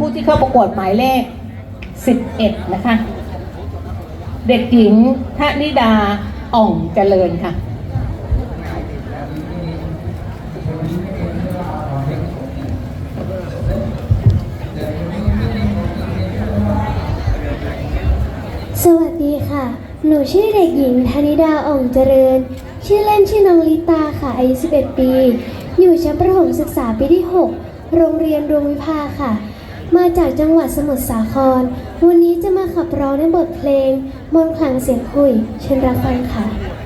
ผู้ที่เข้าประกวดหมายเลข 11 นะคะ เด็กหญิงทนิดาอ่องเจริญค่ะสวัสดีค่ะ หนูชื่อเด็กหญิงธนิดาอ่องเจริญ ชื่อเล่นชื่อน้องลิตาค่ะ อายุ 11 ปี อยู่ชั้นประถมศึกษาปีที่ 6 โรงเรียนดวงวิภาค่ะ มาจากจังหวัดสมุทรสาคร วันนี้จะมาขับร้องในบทเพลง มนต์ขลังเสียงคุย เชิญรับฟังค่ะ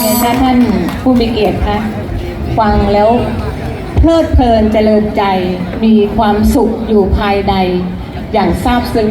เป็ท่านผู้มีเกียรติคะฟังแล้วเพลิดเพลินเจริญใจมีความสุขอยู่ภายในอย่างซาบซึ้ง